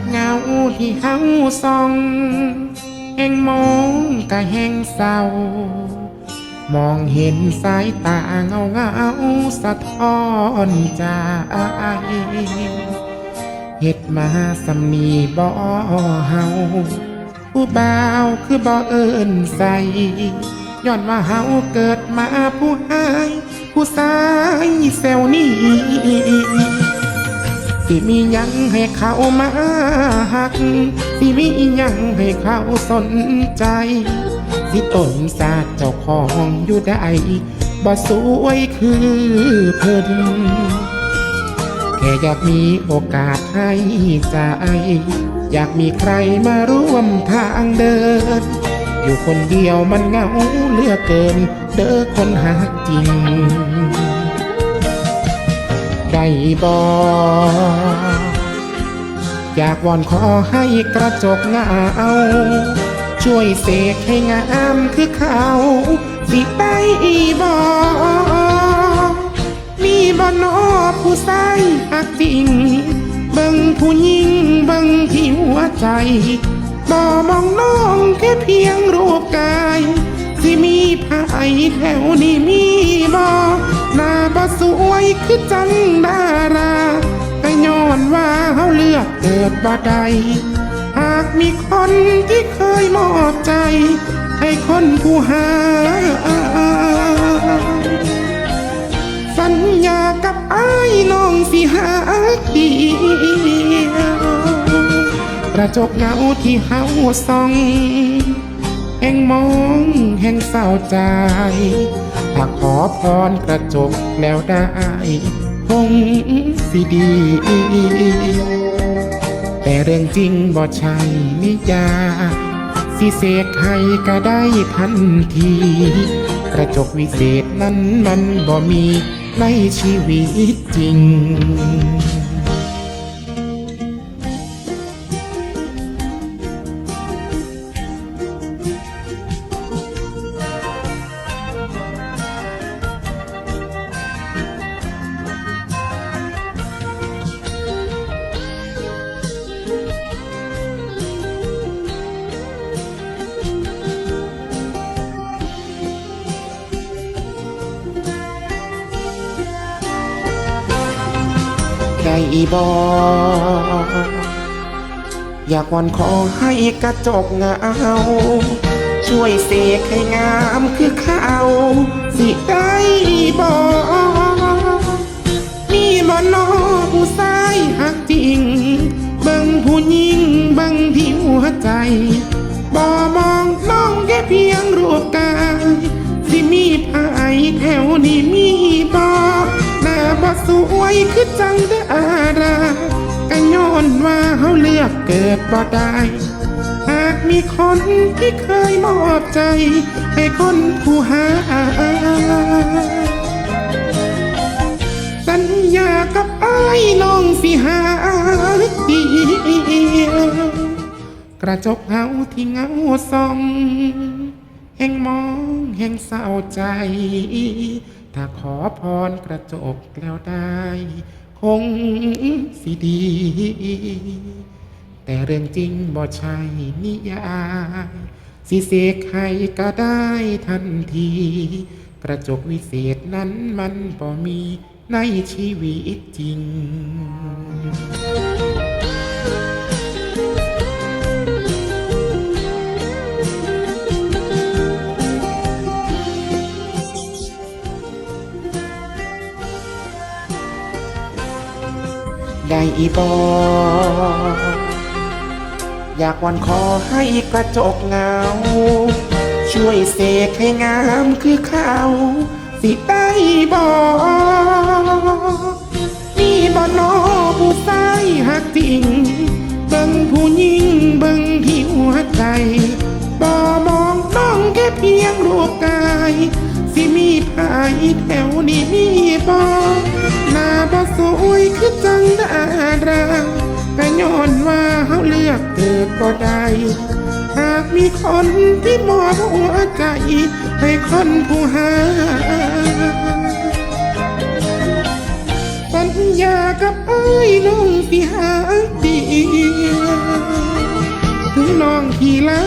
กเงาที่เฮาส่องแห่งมองกะแห่งเศร้ามองเห็นสายตาเงาเงาสะท้อนใจเฮ็ดมาสำนีบ่เฮาผู้บ่าวคือบ่เอิ้นใสย้อนว่าเฮาเกิดมาผู้หาย ผู้สายเซลนี้ สิมียังให้เขามาหัก สิมียังให้เขาสนใจ สิตนศาตร์เจ้าของอยู่ได้บ่สวยคือเพิ่นแค่อยากมีโอกาสให้ใจอยากมีใครมาร่วมทางเดิน อยู่คนเดียวมันเหงาเลือกเกิน เด้อคนหาจริง ได้บออยากวอนขอให้กระจกเงาช่วยเสกให้งามคือเขา สิได้บอมีบ่นอผู้ใส่หักจริง เบิ่งผู้หญิงเบิ่งที่หัวใจบ่มองน้องแค่เพียงรูปกายสิมีภายแถวนี้มีบ่ หน้าบ่สวยคือจังดาราก็ย้อนว่าเฮาเลือกเกิดบ่ได้หากมีคนที่เคยมอบใจ ให้คนผู้หาสัญญากับไอ้ายน้องสิหาเดียวกระจกเงาที่เฮาส่อง แห่งมองแห่งเศร้าใจถ้าขอพรกระจกแล้วได้คงสิดี แต่เรื่องจริงบ่ใช่นิยา สิเสกให้ก็ได้ทันที กระจกวิเศษนั้นมันบ่มีในชีวิตจริง ได้บออยากวอนขอให้กระจกเงา ช่วยเสกให้งามคือเขาสิได้บอมีบ่นอผู้ชายหักจริง เบิ่งผู้หญิงเบิ่งที่หัวใจบ่มองน้องแค่เพียงรูปกายสิมีภายแถวนี้มีบ่หน้าบ่สวยคือ จังได้อาราก็ย้อนว่าเฮาเลือกเกิดบ่ได้หากมีคนที่เคยมอบใจ ให้คนผู้หาสัญญากับไอ้ายน้องสิหาเดียวกระจกเงาที่เงาส่องแห่งมองแห่งเศร้าใจ ถ้าขอพรกระจกแล้วได้ งสิดี แต่เรื่องจริงบ่ใช่นิยายสิเสกให้ก็ได้ทันที กระจกวิเศษนั้นมันบ่มีในชีวิตจริง ได้อีบออยากวันขอให้กระจกเงา ช่วยเสกให้งามคือเขาสิได้บอมีบ่นอผู้ใส่หักจริง เบิ่งผู้หญิงเบิ่งที่หัวใจบ่มองน้องแค่เพียงรูปกาย สิมีภายแถวนี้มีบ่หน้าบ่สวยคือจัง ดาราก็ย้อนว่าเฮาเลือกเกิดบ่ได้ หากมีคนที่มอบหัวใจให้คนผู้หาสัญญากับไอ้น้องสิหาดี ถึงน้องขี่ลา